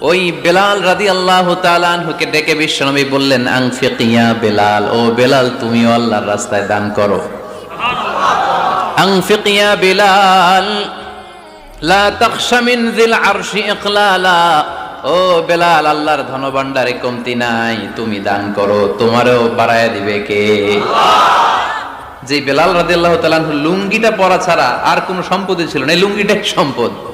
ওই বেলাল রাদি আল্লাহ তালানহুকে ডেকে বিশ্বনবী বললেন আংফিকিয়া বেলাল, ও বেলাল, তুমিও আল্লাহর রাস্তায় দান করো। আংফিকিয়া বেলাল কমতি নাই, তুমি দান করো, তোমারও দিবে কে? যে বেলাল লুঙ্গিটা পরা ছাড়া আর কোনো সম্পদই ছিল না। লুঙ্গিটাই সম্পদ।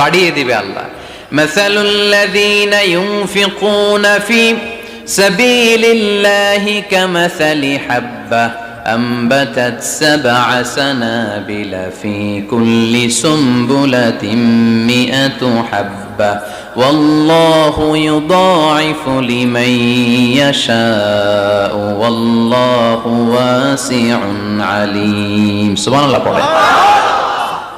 বাড়িয়ে দিবে আল্লাহ مثل الذين ينفقون في سبيل الله كمثل حبة أنبتت سبع سنابل في كل سنبلة مئة حبة والله يضاعف لمن يشاء والله واسع عليم سبحان الله পড়ে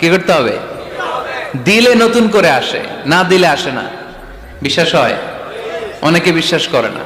কি করতে হবে? দিলে নতুন করে আসে, না দিলে আসে না। বিশ্বাস হয়? অনেকে বিশ্বাস করে না।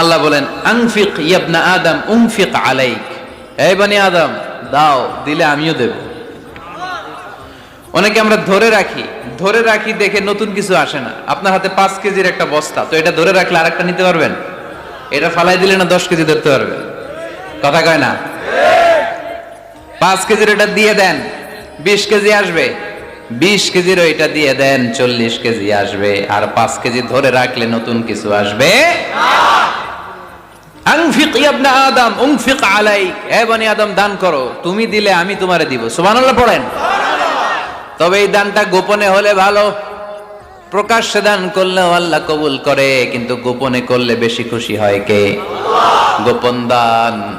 আল্লাহ বলেন আংফিক ইয়াবনা আদম উংফিক আলাইক। এই বানি আদম, দাও, দিলে আমিও দেব। অনেকে আমরা ধরে রাখি ধরে রাখি দেখে নতুন কিছু আসে না। আপনার হাতে পাঁচ কেজির একটা বস্তা, তো এটা ধরে রাখলে আর একটা নিতে পারবেন? এটা ফালাই দিলে না দশ কেজি ধরতে পারবেন? কথা কয় না? পাঁচ কেজির এটা দিয়ে দেন বিশ কেজি আসবে। বিশ কেজির ওইটা দিয়ে দেন, চল্লিশ কেজি আসবে। আর পাঁচ কেজি ধরে রাখলে নতুন কিছু আসবে। আদম আলাইক। হে বনি আদম, দান করো। তুমি দিলে আমি তোমারে দিব। সুবহানাল্লাহ পড়েন। তবে এই দানটা গোপনে হলে ভালো। প্রকাশ্যে দান করলেও আল্লাহ কবুল করে, কিন্তু গোপনে করলে বেশি খুশি হয় কে? গোপন দান।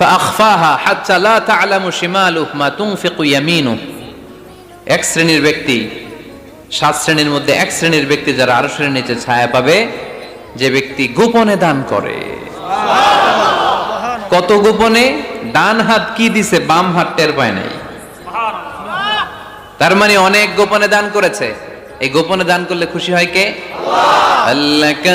فأخفاها حتى لا تعلم شماله ما تنفق يمينه এক শ্রেণীর ব্যক্তি সাত শ্রেণীর মধ্যে এক শ্রেণীর ব্যক্তি যারা আরো শ্রেণীর নিচে ছায়া পাবে যে ব্যক্তি গোপনে দান করে কত গোপনে ডান হাত কি দিছে বাম হাত টের পায় নাই তার মানে অনেক গোপনে দান করেছে এই গোপনে দান করলে খুশি হয় কে আল্লাকা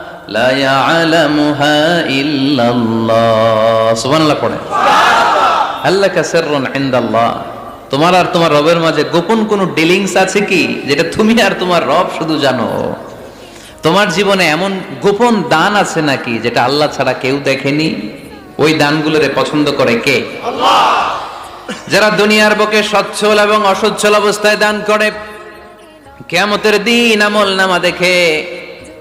লা ইয়ালামুহা ইল্লাল্লাহ। সুবহানাল্লাহ পড়ে। আল্লাকা সিররুন ইনদাল্লাহ। তোমার আর তোমার রবের মাঝে গোপন কোনো ডিলিংস আছে কি? যেটা তুমি আর তোমার রব শুধু জানো। তোমার জীবনে এমন গোপন দান আছে নাকি যেটা আল্লাহ ছাড়া কেউ দেখেনি? ওই দানগুলোরে পছন্দ করে কে? যারা দুনিয়ার বকে সচ্ছল এবং অসচ্ছল অবস্থায় দান করে কেমতের দিন আমল নামা দেখে